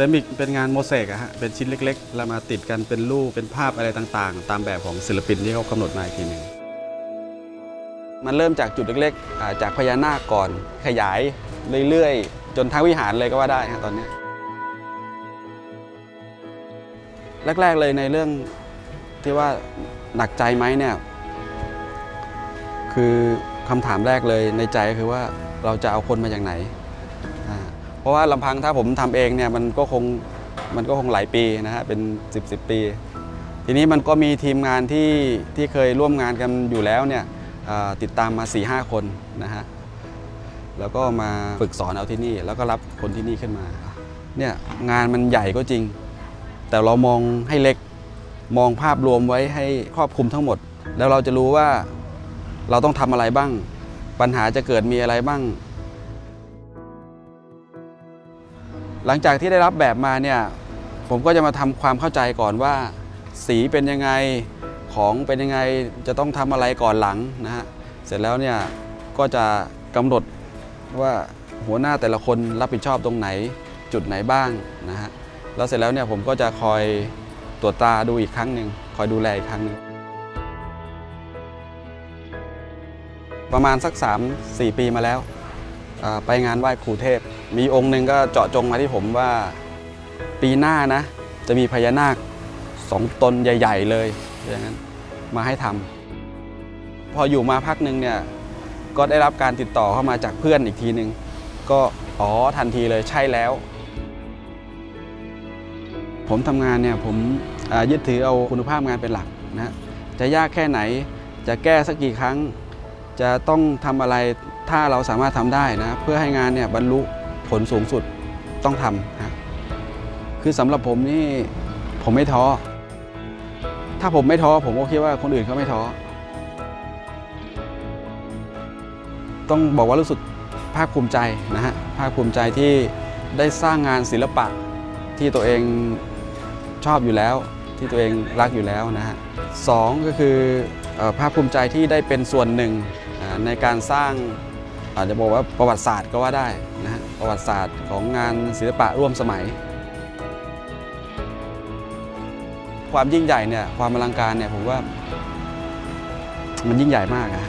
เซมิกเป็นงานโมเสกอะฮะ เป็นชิ้นเล็กๆ แล้วมาติดกันเป็นรูป เป็นภาพอะไรต่างๆ ตามแบบของศิลปินที่เขากำหนดมาอีกทีหนึ่งมันเริ่มจากจุดเล็กๆ จากพญานาคก่อน ขยายเรื่อยๆ จนทั้งวิหารเลยก็ว่าได้ฮะตอนนี้ แรกๆเลยในเรื่องที่ว่าหนักใจไหมเนี่ย คือคำถามแรกเลยในใจก็คือว่าเราจะเอาคนมาจากไหน เพราะว่าลำพังถ้าผมทำเองเนี่ยมันก็คงมันก็คงหลายปีนะฮะเป็น 10บสปี ทีนี้มันก็มีทีมงานที่ที่เคยร่วมงานกันอยู่แล้วเนี่ยติดตามมา4ีหคนนะฮะแล้วก็มาฝึกสอนเอาที่นี่ แล้วก็รับคนที่นี่ขึ้นมาเนี่ยงานมันใหญ่ก็จริง แต่เรามองให้เล็กมองภาพรวมไว้ให้ครอบคลุมทั้งหมด แล้วเราจะรู้ว่าเราต้องทำอะไรบ้าง ปัญหาจะเกิดมีอะไรบ้าง หลังจากที่ได้รับแบบมาเนี่ยผมก็จะมาทำความเข้าใจก่อนว่า สีเป็นยังไงของเป็นยังไงจะต้องทำอะไรก่อนหลังนะฮะเสร็จแล้วเนี่ยก็จะกำหนดว่าหัวหน้าแต่ละคนรับผิดชอบตรงไหนจุดไหนบ้างนะฮะแล้วเสร็จแล้วเนี่ยผมก็จะคอยตรวจตาดูอีกครั้งหนึ่งคอยดูแลอีกครั้งหนึ่งประมาณสัก 3-4 ปีมาแล้ว ไปงานไหว้ครูเทพ มีองค์หนึ่งก็เจาะจงมาที่ผมว่า ปีหน้านะ จะมีพญานาคสองตนใหญ่ ๆ เลยอย่างนั้นมาให้ทำพออยู่มาพักหนึ่งเนี่ยก็ได้รับการติดต่อเข้ามาจากเพื่อนอีกทีหนึ่งก็อ๋อทันทีเลยใช่แล้ว ผมทำงานเนี่ยผมยึดถือเอาคุณภาพงานเป็นหลักนะฮะจะยากแค่ไหนจะแก้สักกี่ครั้ง จะต้องทำอะไรถ้าเราสามารถทำได้นะ เพื่อให้งานเนี่ยบรรลุ ผลสูงสุดต้องทำฮะคือสำหรับผมนี่ผมไม่ท้อ ถ้าผมไม่ท้อผมก็คิดว่าคนอื่นเขาไม่ท้อ ต้องบอกว่ารู้สึกภาคภูมิใจนะฮะภาคภูมิใจที่ได้สร้างงานศิลปะที่ตัวเองชอบอยู่แล้ว ที่ตัวเองรักอยู่แล้วนะฮะสองก็คือภาคภูมิใจที่ได้เป็นส่วนหนึ่งในการสร้าง อาจจะบอกว่าประวัติศาสตร์ก็ว่าได้นะฮะประวัติศาสตร์ของงานศิลปะร่วมสมัย ความยิ่งใหญ่เนี่ยความอลังการเนี่ยผมว่ามันยิ่งใหญ่มากนะ